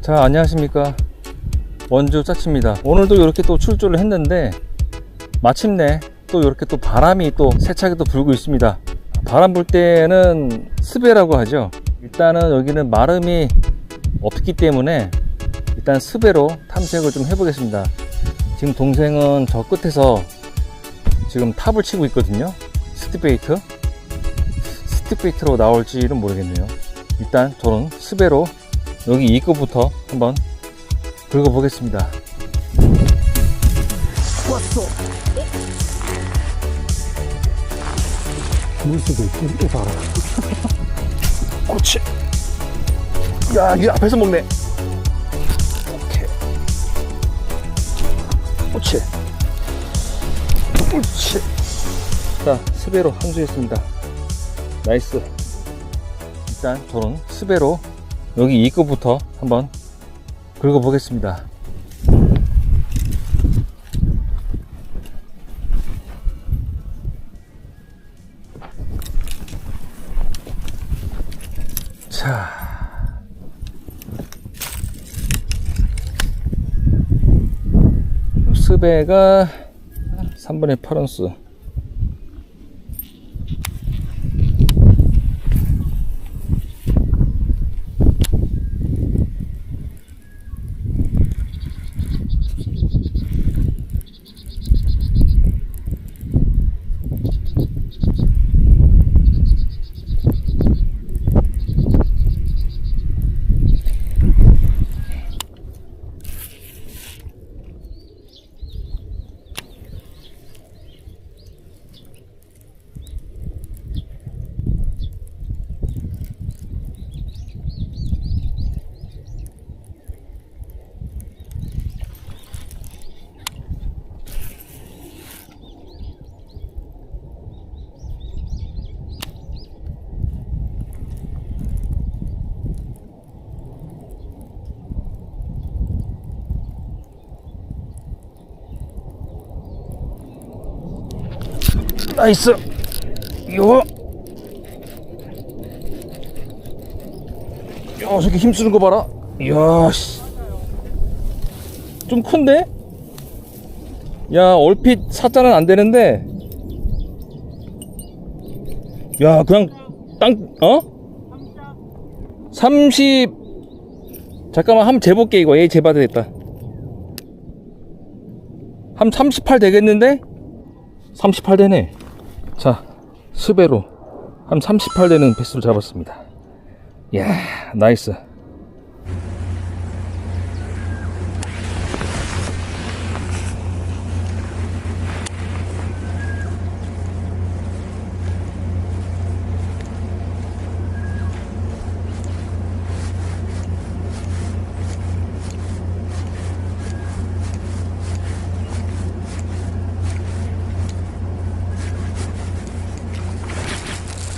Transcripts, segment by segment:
자 안녕하십니까. 원주 짜치입니다. 오늘도 이렇게 또 출조를 했는데 마침내 또 이렇게 또 바람이 또 세차게 또 불고 있습니다. 바람 불 때는 스베라고 하죠. 일단은 여기는 마름이 없기 때문에 일단 스베로 탐색을 좀 해보겠습니다. 지금 동생은 저 끝에서 지금 탑을 치고 있거든요. 스티베이트? 스티베이트로 나올지는 모르겠네요. 일단 저는 스베로 여기 입구부터 한번 긁어보겠습니다. 왔어. 물속에 있지? 또 봐라. 그렇지. 야, 이 앞에서 먹네. 오케이. 그렇지. 그렇지. 자, 스베로 한수했습니다. 나이스. 일단 저는 스베로 여기 입구부터 한번 긁어 보겠습니다. 자. 스베가 3분의 8온스. 나이스. 이거. 야, 저렇게 힘쓰는 거 봐라. 이야, 씨. 좀 큰데? 야, 얼핏 사자는 안 되는데. 야, 그냥 땅, 어? 30. 잠깐만, 한번 재볼게, 이거. 얘 재봐야 되겠다. 한38 되겠는데? 38 되네. 자, 스베로 한 38 되는 패스를 잡았습니다. 이야, 나이스.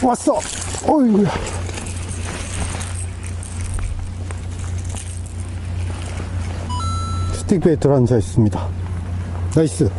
왔어. 어이구야. 스틱베이트로 앉아 있습니다. 나이스.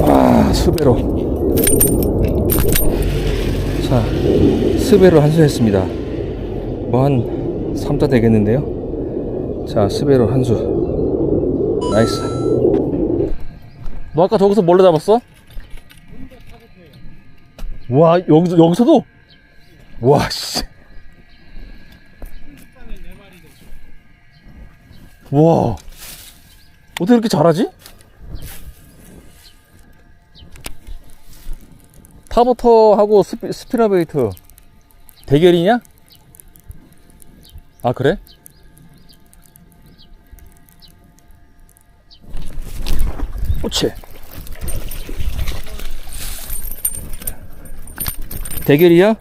와, 스베로. 자, 스베로 한수했습니다. 뭐 한 3자 되겠는데요? 자, 스베로 한수. 나이스. 너 아까 저기서 뭘로 잡았어? 와, 여기서, 여기서도? 와, 씨. 와. 어떻게 이렇게 잘하지? 타버터하고 스피, 스피너베이트 대결이냐? 아 그래? 그렇지 대결이야?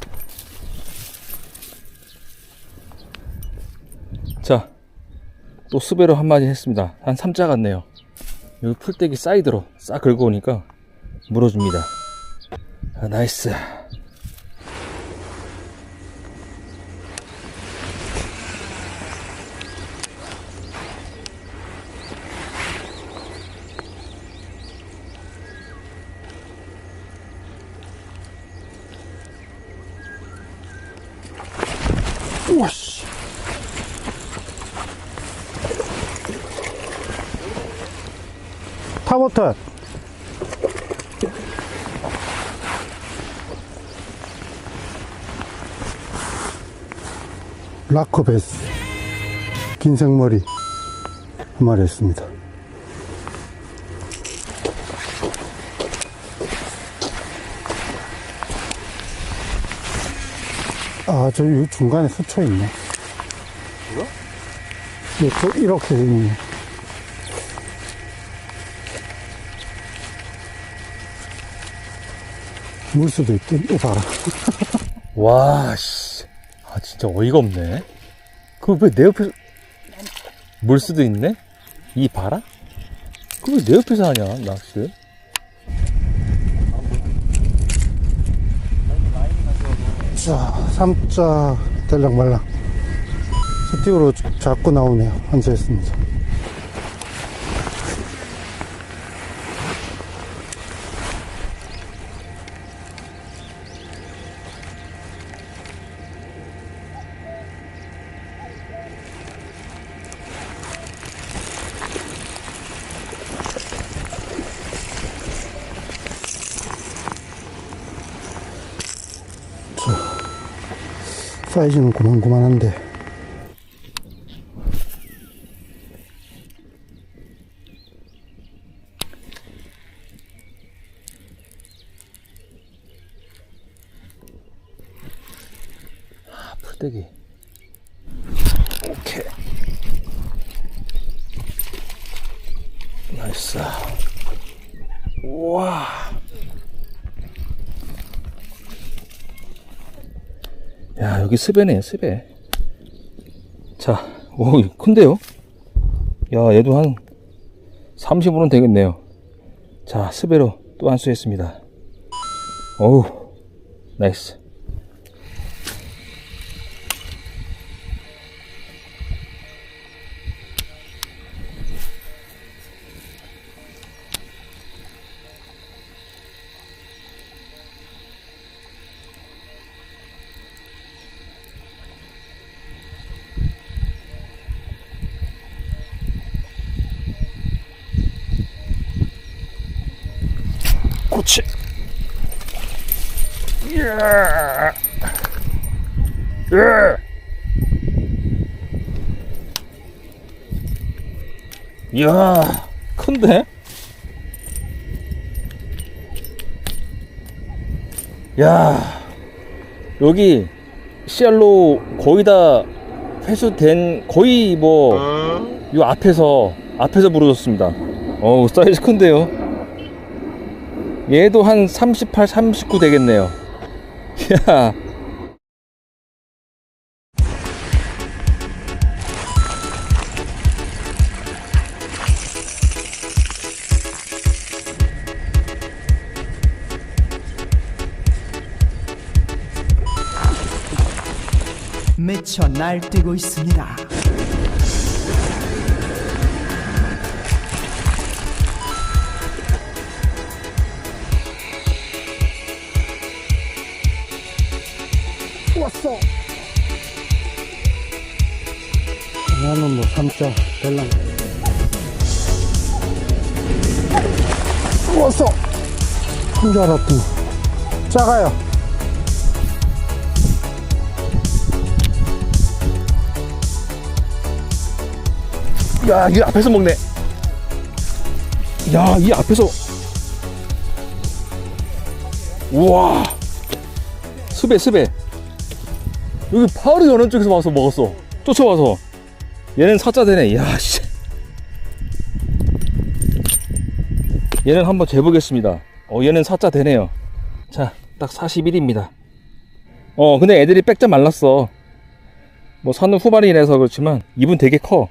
자 또 수배로 한 마리 했습니다. 한 3자 같네요. 여기 풀떼기 사이드로 싹 긁어 오니까 물어줍니다. 아, 나이스. 타버터. 라커베스. 긴 생머리. 한 마리 했습니다. 아, 저, 이 중간에 스쳐 있네. 이렇게, 이렇게 있네. 물 수도 있겠, 이 봐라. 와, 씨. 아, 진짜 어이가 없네. 그 왜 내 옆에서, 물 수도 있네? 이 봐라? 그 왜 내 옆에서 하냐, 낚시? 자, 3자 대략 말랑. 스틱으로 잡고 나오네요. 한수했습니다. 사이즈는 고만고만한데. 아, 풀떼기. 오케이. 나이스. 우와. 야, 여기 스배네, 스배. 자, 오, 큰데요? 야, 얘도 한 30분은 되겠네요. 자, 스배로 또 한수 했습니다. 어우, 나이스. 이야, 큰데? 야, 여기 씨알로 거의 다 회수된 거의 뭐요 앞에서 앞에서 부러졌습니다. 어우 사이즈 큰데요. 얘도 한 38, 39 되겠네요. 야. 미쳐 날뛰고 있습니다. 자 대랑. 왔어! 큰줄 알았더니. 작아요. 야, 이 앞에서 먹네. 야, 이 앞에서. 우와. 수배, 수배. 여기 바로 연안 쪽에서 와서 먹었어. 쫓아와서. 얘는 사자 되네. 야, 씨. 얘는 한번 재보겠습니다. 어, 얘는 사자 되네요. 자, 딱 41입니다. 어, 근데 애들이 빽짝 말랐어. 뭐 산후 후반이라서 그렇지만 입은 되게 커.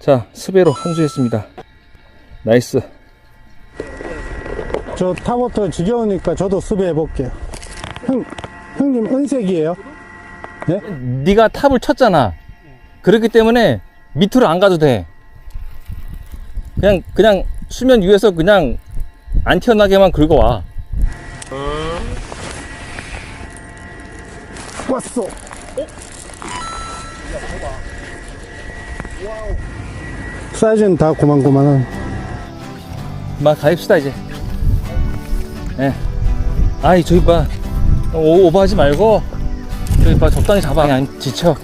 자, 스베로 한수했습니다. 나이스. 저 타워터 지겨우니까 저도 수비해 볼게요. 형, 형님 은색이에요? 네가 탑을 쳤잖아. 그렇기 때문에 밑으로 안 가도 돼. 그냥 그냥 수면 위에서 그냥 안 튀어나게만 긁어와. 왔어. 사이즈는 다 고만고만한. 막 가입시다 이제. 예. 아이 저기 봐. 오, 오버하지 말고 저기 봐 적당히 잡아. 그냥 지쳐.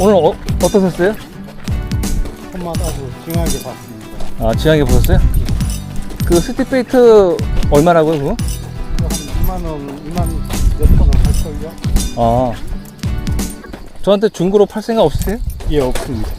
오늘 어, 어떠셨어요? 한마디 아주 징하게 봤습니다. 아 지하게 보셨어요? 그 스티페이트 얼마라고요 그거? 한 2만 원, 2만 몇 번을 할 걸요? 아 저한테 중고로 팔 생각 없으세요? 예, 없습니다.